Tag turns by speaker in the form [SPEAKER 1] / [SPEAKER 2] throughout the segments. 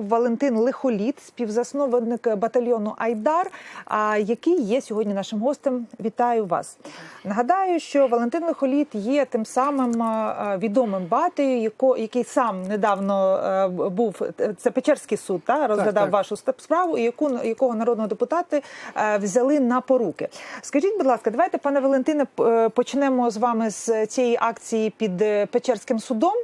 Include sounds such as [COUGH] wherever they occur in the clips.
[SPEAKER 1] Валентин Лихоліт, співзасновник батальйону Айдар, який є сьогодні нашим гостем. Вітаю вас. Нагадаю, що Валентин Лихоліт є тим самим відомим батею, який сам недавно був це Печерський суд, та розглядав
[SPEAKER 2] так.
[SPEAKER 1] вашу степ- справу, і яку якого народного депутати взяли на поруки. Скажіть, будь ласка, давайте, пане Валентине, е, почнемо з вами з цієї акції під е, Печерським судом.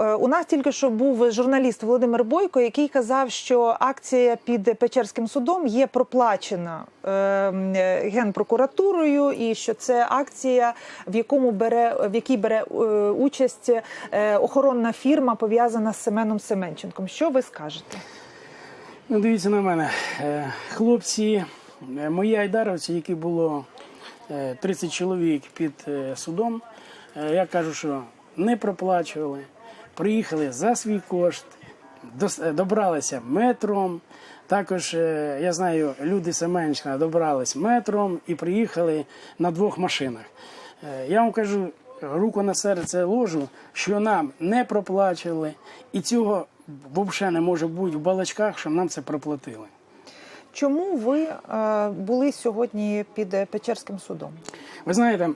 [SPEAKER 1] Е, У нас тільки що був журналіст Володимир Бойко, який казав, що акція під Печерським судом є проплачена е, е, генпрокуратурою, і що це акція, в якому бере в якій бере е, участь е, охоронна фірма, пов'язана з Семеном Семенченком. Що ви скажете?
[SPEAKER 2] Ну, дивіться на мене. Е, Хлопці, е, мої айдаровці, які було е, 30 чоловік під е, судом, е, я кажу, що не проплачували, приїхали за свій кошт, е, добралися метром. Також е, я знаю, люди Семенчина добрались метром і приїхали на двох машинах. Е, Я вам кажу, руку на серце ложу, що нам не проплачували, і цього взагалі не може бути в балачках, що нам це проплатили.
[SPEAKER 1] Чому ви е, були сьогодні під Печерським судом?
[SPEAKER 2] Ви знаєте,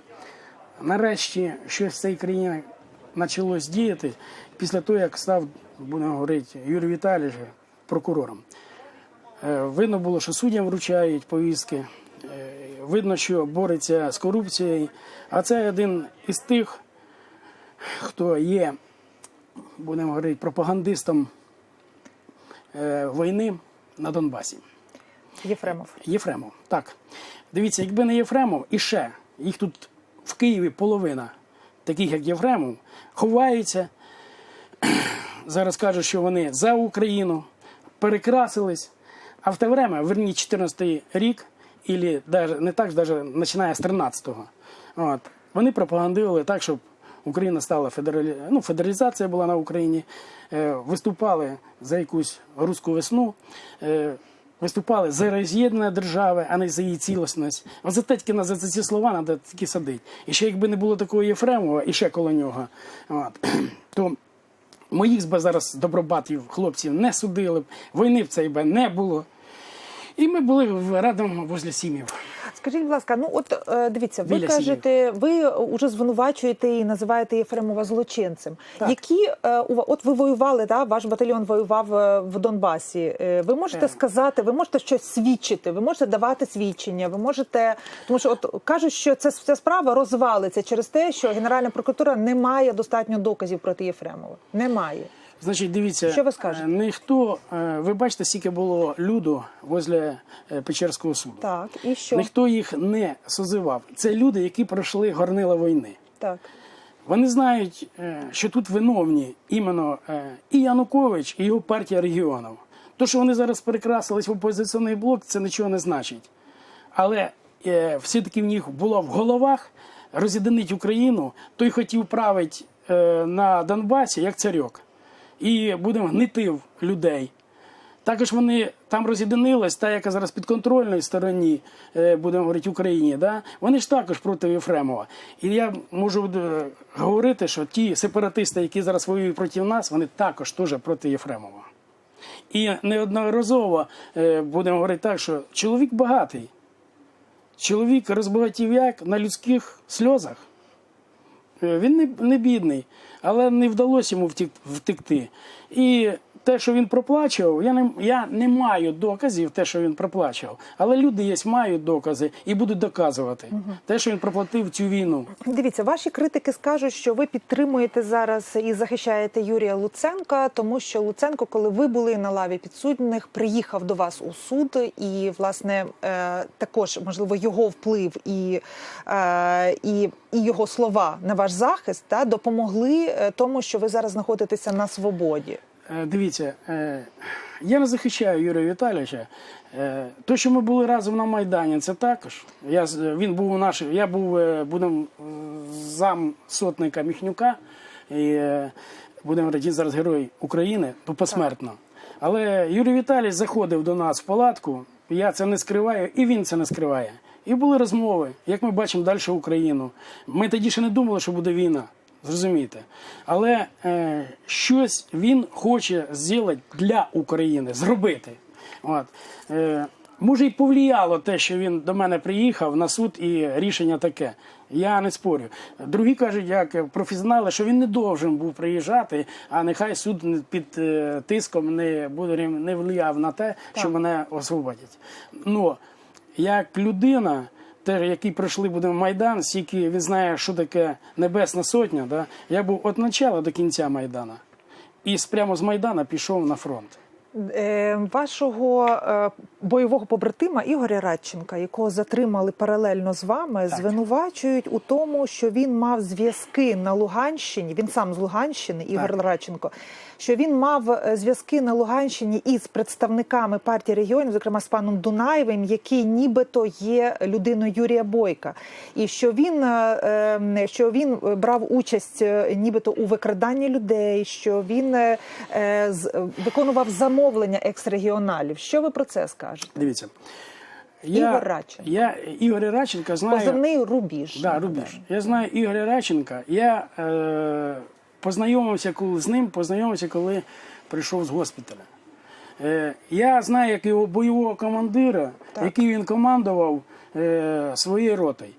[SPEAKER 2] нарешті щось в цій країні почалось діяти після того, як став, будемо говорити, Юрій Віталійович прокурором. Е, Видно було, що суддям вручають повістки, е, видно, що бореться з корупцією. А це один із тих, хто є, будемо говорити, пропагандистом е, війни на Донбасі.
[SPEAKER 1] Єфремов.
[SPEAKER 2] Єфремов. Так. Дивіться, якби не Єфремов, і ще їх тут в Києві половина, таких як Єфремов, ховаються. [CLEARS THROAT] Зараз кажуть, що вони за Україну перекрасились. А в те время, верні 14 рік, і не так, даже починає з 13-го, от, вони пропагандували так, щоб Україна стала федералі... ну, федералізація була на Україні, е, виступали за якусь руську весну. Е, Виступали за роз'єднання держави, а не за її цілісність. От за те за ці слова треба тільки садити. І ще якби не було такого Єфремова, і ще коло нього, от, [CLEARS THROAT] то моїх би зараз добробатів, хлопців не судили б, війни в цей би не було. І ми були радом возле сім'їв.
[SPEAKER 1] Скажіть, будь ласка, ну от е, дивіться, ви
[SPEAKER 2] Біля
[SPEAKER 1] кажете, ви вже звинувачуєте і називаєте Єфремова злочинцем.
[SPEAKER 2] Так.
[SPEAKER 1] Які е, от ви воювали, да, ваш батальйон воював е, в Донбасі. Е, Ви можете
[SPEAKER 2] Так.
[SPEAKER 1] сказати, ви можете щось свідчити, ви можете давати свідчення, ви можете, тому що от кажуть, що ця, ця справа розвалиться через те, що Генеральна прокуратура не має достатньо доказів проти Єфремова. Немає.
[SPEAKER 2] Значить, дивіться,
[SPEAKER 1] Що ви скажете?
[SPEAKER 2] е, ніхто, е, ви бачите, скільки було люду возле е, Печерського суду.
[SPEAKER 1] Так, і що?
[SPEAKER 2] Ніхто їх не созивав. Це люди, які пройшли горнила війни.
[SPEAKER 1] Так.
[SPEAKER 2] Вони знають, що тут виновні іменно і Янукович, і його партія регіонів. То, що вони зараз перекрасились в опозиційний блок, це нічого не значить. Але все-таки в них було в головах роз'єдинити Україну, той хотів правити на Донбасі як царьок. І будемо гнити людей. Також вони там роз'єдинились, та яка зараз підконтрольної стороні, е, будемо говорити, Україні, да? вони ж також проти Єфремова. І я можу е, говорити, що ті сепаратисти, які зараз воюють проти нас, вони також теж проти Єфремова. І неодноразово е, будемо говорити так, що чоловік багатий. Чоловік розбагатів як на людських сльозах. Він не, не бідний, але не вдалося йому втекти. І те, що він проплачував, я не, я не маю доказів, те, що він проплачував. Але люди є, мають докази і будуть доказувати те, що він проплатив цю війну.
[SPEAKER 1] Дивіться, ваші критики скажуть, що ви підтримуєте зараз і захищаєте Юрія Луценка, тому що Луценко, коли ви були на лаві підсудних, приїхав до вас у суд, і власне е, також можливо його вплив і, е, і, і його слова на ваш захист та допомогли е, тому, що ви зараз знаходитеся на свободі.
[SPEAKER 2] Е, Дивіться, е, я не захищаю Юрія Віталійовича. Е, То, що ми були разом на Майдані, це також. Я, він був у я був е, будем, зам сотника Міхнюка. І, будемо він зараз герой України, посмертно. Але Юрій Віталійович заходив до нас в палатку, я це не скриваю, і він це не скриває. І були розмови, як ми бачимо далі Україну. Ми тоді ще не думали, що буде війна. Зрозумієте? Але е, щось він хоче зробити для України, зробити. От. Е, може, і повлияло те, що він до мене приїхав на суд і рішення таке. Я не спорю. Другі кажуть, як професіонали, що він не должен був приїжджати, а нехай суд під е, тиском не буде не впливав на те, що мене освободять. Ну, як людина, те, який пройшли будемо Майдан, скільки він знає, що таке Небесна Сотня, да? я був від початку до кінця Майдана. І прямо з Майдана пішов на фронт.
[SPEAKER 1] Е, Вашого е, бойового побратима Ігоря Радченка, якого затримали паралельно з вами, звинувачують у тому, що він мав зв'язки на Луганщині. Він сам з Луганщини, Ігор
[SPEAKER 2] Так.
[SPEAKER 1] Радченко. Що він мав е, зв'язки на Луганщині із представниками партії регіонів, зокрема з паном Дунаєвим, який нібито є людиною Юрія Бойка, і що він, е, е, що він брав участь е, нібито у викраданні людей, що він е, е, виконував замовлення екс-регіоналів. Що ви про це скажете?
[SPEAKER 2] Дивіться.
[SPEAKER 1] Ігор Радченко.
[SPEAKER 2] Я Ігоря Радченка знаю.
[SPEAKER 1] Позивний рубіж.
[SPEAKER 2] Да, Рубіж. Я знаю Ігоря Радченка. Я е, познайомився коли з ним, познайомився, коли прийшов з госпіталя. Е, я знаю як його бойового командира,
[SPEAKER 1] Так.
[SPEAKER 2] який він командував е, своєю ротою.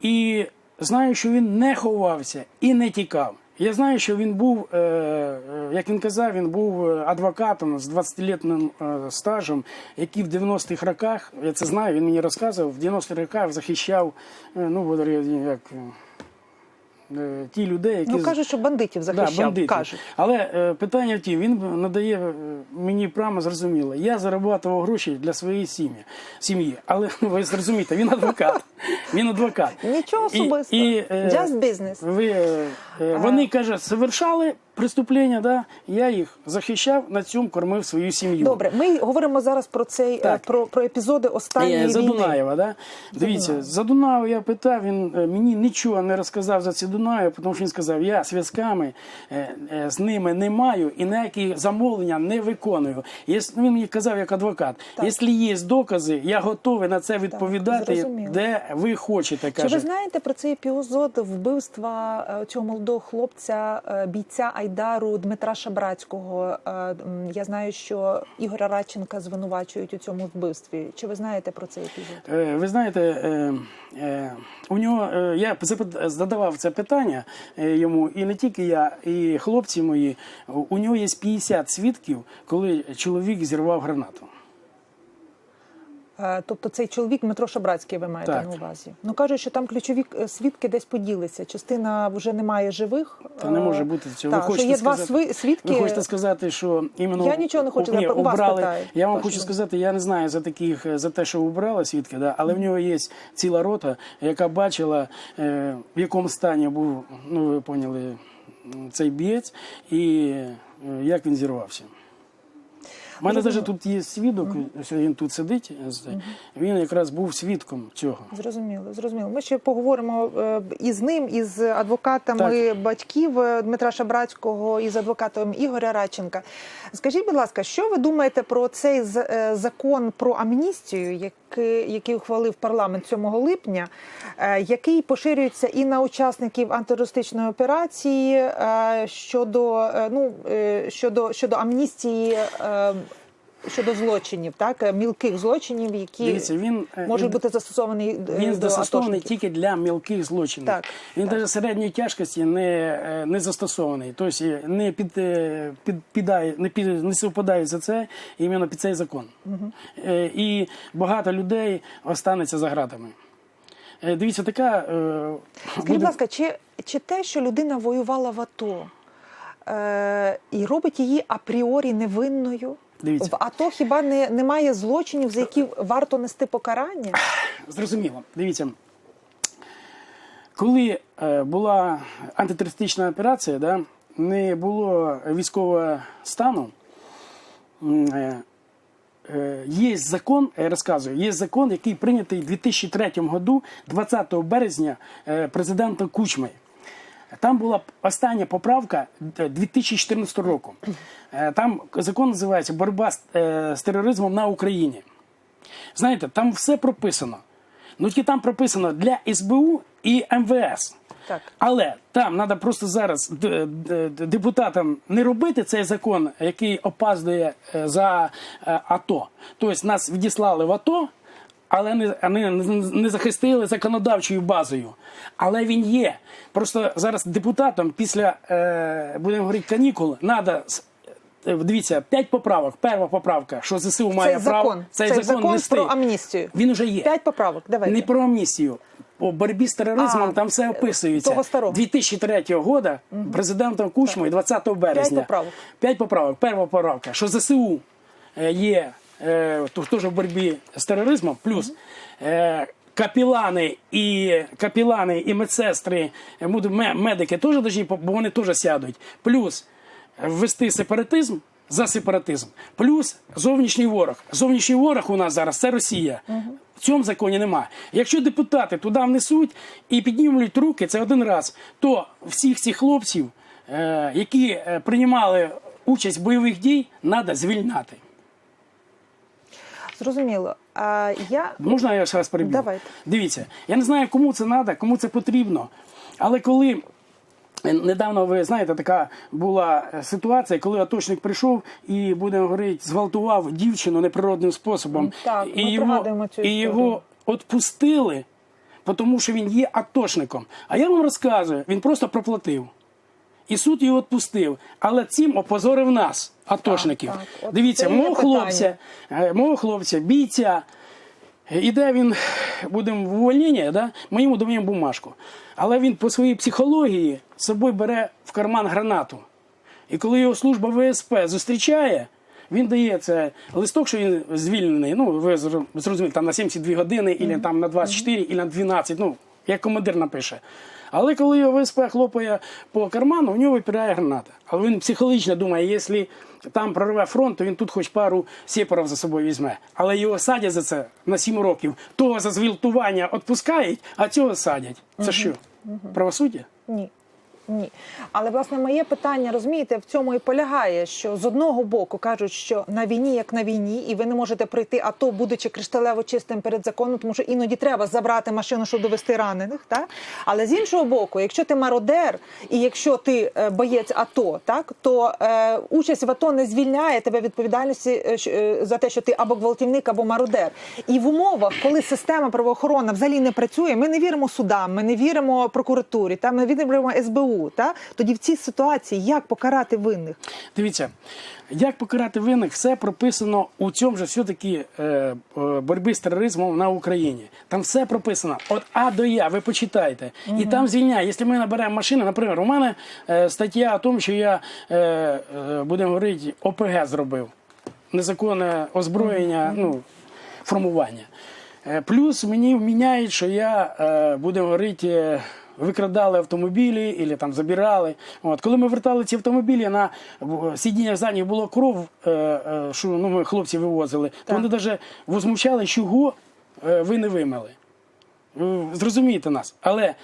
[SPEAKER 2] І знаю, що він не ховався і не тікав. Я знаю, що він був, е, е, як він казав, він був е, адвокатом з 20-літним е, стажем, який в 90-х роках, я це знаю, він мені розказував, в 90-х роках захищав, е, ну, як, ті людей, які
[SPEAKER 1] Ну кажуть, що бандитів захищав.
[SPEAKER 2] Да, бандитів.
[SPEAKER 1] кажуть.
[SPEAKER 2] Але е, питання в тім, він надає е, мені прямо зрозуміло. Я зарабатував гроші для своєї сім'ї. сім'ї. Але ну, ви зрозумієте, він адвокат. Він адвокат.
[SPEAKER 1] Нічого особистого.
[SPEAKER 2] І, е,
[SPEAKER 1] Just business.
[SPEAKER 2] ви, е, е, вони, каже, совершали преступлення, да? я їх захищав, на цьому кормив свою сім'ю.
[SPEAKER 1] Добре, ми говоримо зараз про цей е,
[SPEAKER 2] Так.
[SPEAKER 1] про, про епізоди останньої
[SPEAKER 2] Е, За
[SPEAKER 1] війни.
[SPEAKER 2] Дунаєва, да? Дивіться, за Дунаєва я питав, він е, мені нічого не розказав за ці Дунаєва, тому що він сказав, я зв'язками з ними не маю і ніякі замовлення не виконую. Він мені казав як адвокат, якщо є докази, я готовий на це відповідати,
[SPEAKER 1] зрозуміло.
[SPEAKER 2] де ви хочете.
[SPEAKER 1] Чи ви знаєте про цей епізод вбивства цього молодого хлопця, бійця Айдару Дмитра Шабрацького? Е, Я знаю, що Ігоря Радченка звинувачують у цьому вбивстві. Чи ви знаєте про цей епізод?
[SPEAKER 2] Е, Ви знаєте, е, у нього я задавав це питання йому, і не тільки я, і хлопці мої. У нього є 50 свідків, коли чоловік зірвав гранату.
[SPEAKER 1] Е, Тобто цей чоловік Дмитро Шабрацький ви маєте
[SPEAKER 2] Так.
[SPEAKER 1] на увазі? Ну кажуть, що там ключові е, свідки десь поділися. Частина вже немає живих.
[SPEAKER 2] Та не
[SPEAKER 1] Е,
[SPEAKER 2] може бути цього.
[SPEAKER 1] Так,
[SPEAKER 2] ви
[SPEAKER 1] що
[SPEAKER 2] хочете
[SPEAKER 1] є
[SPEAKER 2] сказати,
[SPEAKER 1] сви- свідки.
[SPEAKER 2] Ви хочете сказати, що іменно
[SPEAKER 1] Я нічого не хочу,
[SPEAKER 2] Ні,
[SPEAKER 1] я у вас питаю.
[SPEAKER 2] Я вам хочу сказати, я не знаю за таких за те, що убрали свідки, да, але в нього є ціла рота, яка бачила, е, в якому стані був, ну ви поняли, цей бієць і е, як він зірвався. У мене навіть тут є свідок, він тут сидить, він якраз був свідком цього.
[SPEAKER 1] Зрозуміло, зрозуміло. Ми ще поговоримо е, і з ним, і з адвокатами батьків е, Дмитра Шабрацького, і з адвокатом Ігоря Радченка. Скажіть, будь ласка, що ви думаєте про цей е, закон про амністію, який, який ухвалив парламент 7 липня, який поширюється і на учасників антитерористичної операції щодо ну щодо щодо амністії. Щодо злочинів, так е, мілких злочинів, які
[SPEAKER 2] Дивіться, він е,
[SPEAKER 1] можуть
[SPEAKER 2] він-
[SPEAKER 1] бути застосований е,
[SPEAKER 2] Він
[SPEAKER 1] до
[SPEAKER 2] застосований
[SPEAKER 1] атошників.
[SPEAKER 2] тільки для мілких злочинів.
[SPEAKER 1] Так,
[SPEAKER 2] він
[SPEAKER 1] так.
[SPEAKER 2] навіть середньої тяжкості не, не застосований. Тобто не під, е, підпідає, не під не совпадає за це іменно під цей закон. Е, І багато людей останеться за гратами. Дивіться, така
[SPEAKER 1] Скажіть,
[SPEAKER 2] буде-
[SPEAKER 1] будь ласка, чи, чи те, що людина воювала в АТО і робить її апріорі невинною?
[SPEAKER 2] Дивіться.
[SPEAKER 1] В АТО хіба не, немає злочинів, за які варто нести покарання? [SIGHS]
[SPEAKER 2] Зрозуміло. Дивіться. Коли е, була антитерористична операція, да, не було військового стану. е, е, Є закон, я розказую, є закон, який прийнятий у 2003 году, 20 березня, президентом Кучми. Там була остання поправка е, 2014 року. Е, Там закон називається Боротьба з, е, тероризмом на Україні. Знаєте, там все прописано. Ну тільки там прописано для СБУ і МВС.
[SPEAKER 1] Так.
[SPEAKER 2] Але там треба просто зараз депутатам не робити цей закон, який опаздує е, за е, АТО. Тобто нас відіслали в АТО, але не, не, не захистили законодавчою базою. Але він є. Просто зараз депутатам після, е, будемо говорити, канікул, треба. Дивіться, п'ять поправок. Перша поправка, що ЗСУ має
[SPEAKER 1] Цей
[SPEAKER 2] право
[SPEAKER 1] закон,
[SPEAKER 2] цей,
[SPEAKER 1] цей
[SPEAKER 2] закон,
[SPEAKER 1] закон
[SPEAKER 2] нести.
[SPEAKER 1] про амністію.
[SPEAKER 2] Він уже є.
[SPEAKER 1] П'ять поправок. Давайте.
[SPEAKER 2] Не про амністію. По боротьбі з тероризмом
[SPEAKER 1] А,
[SPEAKER 2] там все описується.
[SPEAKER 1] того старого.
[SPEAKER 2] 2003 року президентом Кучмою 20 березня.
[SPEAKER 1] поправок.
[SPEAKER 2] П'ять поправок. Перша поправка, що ЗСУ е, є е, то- теж в боротьбі з тероризмом, плюс е, капілани і капілани і медсестри, е, медики теж должні, бо вони теж сядуть. Плюс е, ввести сепаратизм. За сепаратизм, плюс зовнішній ворог. Зовнішній ворог у нас зараз це Росія. В цьому законі немає. Якщо депутати туди внесуть і піднімуть руки, це один раз, то всіх цих хлопців, е, які е, приймали участь в бойових дій, треба звільняти.
[SPEAKER 1] Зрозуміло. А я
[SPEAKER 2] Можна я ще раз переб'ю?
[SPEAKER 1] Давайте.
[SPEAKER 2] Дивіться, я не знаю, кому це треба, кому це потрібно. Але коли е, недавно, ви знаєте, така була е, ситуація, коли атошник прийшов і, будемо говорити, зґвалтував дівчину неприродним способом.
[SPEAKER 1] Так,
[SPEAKER 2] і
[SPEAKER 1] ми
[SPEAKER 2] його,
[SPEAKER 1] цю
[SPEAKER 2] і його відпустили, тому що він є атошником. А я вам розказую, він просто проплатив. І суд його відпустив. Але цим опозорив нас, атошників.
[SPEAKER 1] так. От
[SPEAKER 2] Дивіться, мого хлопця, е, мого хлопця, бійця, Іде він, будемо в увольнення, да? ми йому даємо бумажку. Але він по своїй психології з собою бере в карман гранату. І коли його служба ВСП зустрічає, він дає це листок, що він звільнений. Ну, ви зрозуміли, там на 72 години, і там на 24, і на 12, ну, як командир напише. Але коли його ВСП хлопає по карману, у нього випирає граната. Але він психологічно думає, якщо там прорве фронт, то він тут хоч пару сепарів за собою візьме. Але його садять за це на 7 років. Того за звілтування відпускають, а цього садять. Це що? Правосуддя?
[SPEAKER 1] Ні. Ні. Але власне моє питання, розумієте, в цьому і полягає, що з одного боку кажуть, що на війні як на війні, і ви не можете прийти АТО, будучи кришталево чистим перед законом, тому що іноді треба забрати машину, щоб довести ранених. Так? Але з іншого боку, якщо ти мародер і якщо ти е, боєць АТО, так то е, участь в АТО не звільняє тебе відповідальності е, е, за те, що ти або гвалтівник, або мародер. І в умовах, коли система правоохоронна взагалі не працює, ми не віримо судам, ми не віримо прокуратурі, та ми віримо СБУ. Та тоді в цій ситуації як покарати винних?
[SPEAKER 2] Дивіться, як покарати винних, все прописано у цьому же все-таки е, е, боротьбі з тероризмом на Україні. Там все прописано від А до Я, ви почитайте. І там звільняє. Якщо ми наберемо машину, наприклад, у мене е, стаття о тому, що я, е, е, будемо говорити, ОПГ зробив. Незаконне озброєння, ну, формування. Е, Плюс мені вміняють, що я, е, будемо говорити, е, викрадали автомобілі або там забирали. От. Коли ми вертали ці автомобілі, на сидіннях задніх було кров, е, е, що ну, ми хлопці вивозили, то
[SPEAKER 1] Так.
[SPEAKER 2] вони навіть возмущали, чого е, ви не вимили. Зрозумієте нас. Але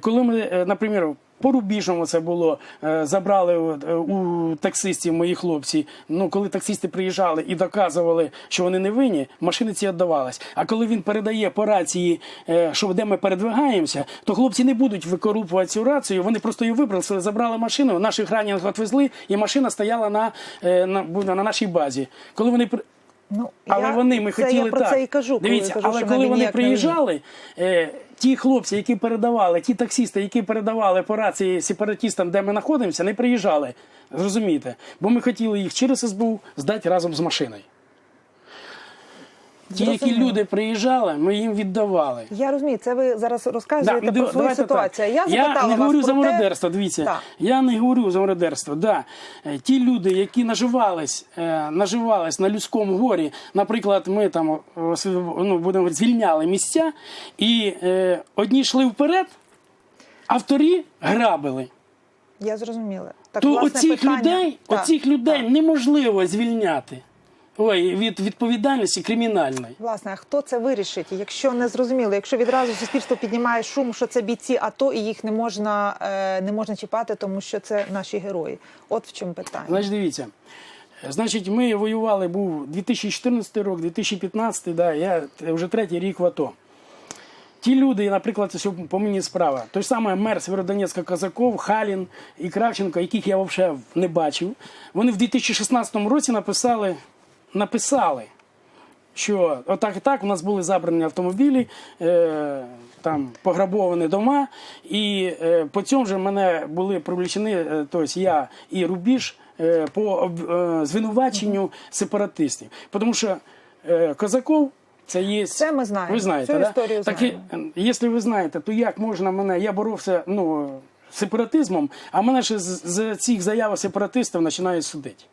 [SPEAKER 2] коли ми, наприклад, по Рубіжному це було, е, забрали е, у таксистів мої хлопці. Ну, коли таксисти приїжджали і доказували, що вони не винні, машини ці віддавались. А коли він передає по рації, е, що де ми передвигаємося, то хлопці не будуть викорупувати цю рацію. Вони просто її вибрали, забрали машину, наших ранених відвезли, і машина стояла на, на, на, на нашій базі. Коли вони
[SPEAKER 1] Ну
[SPEAKER 2] але
[SPEAKER 1] я,
[SPEAKER 2] вони ми
[SPEAKER 1] це
[SPEAKER 2] хотіли
[SPEAKER 1] я про
[SPEAKER 2] так.
[SPEAKER 1] це і кажу. Коли
[SPEAKER 2] Дивіться,
[SPEAKER 1] кажу,
[SPEAKER 2] але
[SPEAKER 1] що
[SPEAKER 2] коли вони приїжджали, е, ті хлопці, які передавали, ті таксісти, які передавали по рації сепаратістам, де ми знаходимося, не приїжджали. Зрозумієте? Бо ми хотіли їх через СБУ здати разом з машиною. Ті, які люди приїжджали, ми їм віддавали.
[SPEAKER 1] Я розумію, це ви зараз розказуєте
[SPEAKER 2] Да,
[SPEAKER 1] про свою ситуацію.
[SPEAKER 2] так.
[SPEAKER 1] Я запитала
[SPEAKER 2] не
[SPEAKER 1] вас
[SPEAKER 2] говорю
[SPEAKER 1] про
[SPEAKER 2] за
[SPEAKER 1] те-
[SPEAKER 2] мародерство. Дивіться,
[SPEAKER 1] Так.
[SPEAKER 2] я не говорю за мародерство. Да. Е, Ті люди, які наживались, е, наживались на людському горі, наприклад, ми там е, ну, будемо звільняли місця, і е, одні йшли вперед, а вторі грабили.
[SPEAKER 1] Я зрозуміла. Так,
[SPEAKER 2] То
[SPEAKER 1] власне,
[SPEAKER 2] оцих
[SPEAKER 1] питання-
[SPEAKER 2] людей,
[SPEAKER 1] Так,
[SPEAKER 2] оцих людей
[SPEAKER 1] так.
[SPEAKER 2] неможливо звільняти. Ой, від відповідальності кримінальної.
[SPEAKER 1] Власне, а хто це вирішить? Якщо не зрозуміло, якщо відразу суспільство піднімає шум, що це бійці АТО, і їх не можна, е, не можна чіпати, тому що це наші герої. От в чому питання.
[SPEAKER 2] Значить, дивіться. Значить, ми воювали, був 2014 рік, 2015, да, я вже третій рік в АТО. ті люди, наприклад, ось по мені справа, той самий мер Сєвєродонецька Казаков, Халін і Кравченко, яких я взагалі не бачив, вони в 2016 році написали, написали що отак і так у нас були забрані автомобілі, е, там пограбовані дома, і е, по цьому же мене були привлечені, е, тобто я і Рубіж е, по е, звинуваченню сепаратистів. Тому що е, Козаков це є.
[SPEAKER 1] Це ми знаємо.
[SPEAKER 2] Ви знаєте,
[SPEAKER 1] Цю
[SPEAKER 2] да?
[SPEAKER 1] історію
[SPEAKER 2] так,
[SPEAKER 1] знаємо.
[SPEAKER 2] е, якщо ви знаєте, то як можна мене? Я боровся ну, з сепаратизмом, а мене ще з, з цих заяв сепаратистів починають судити.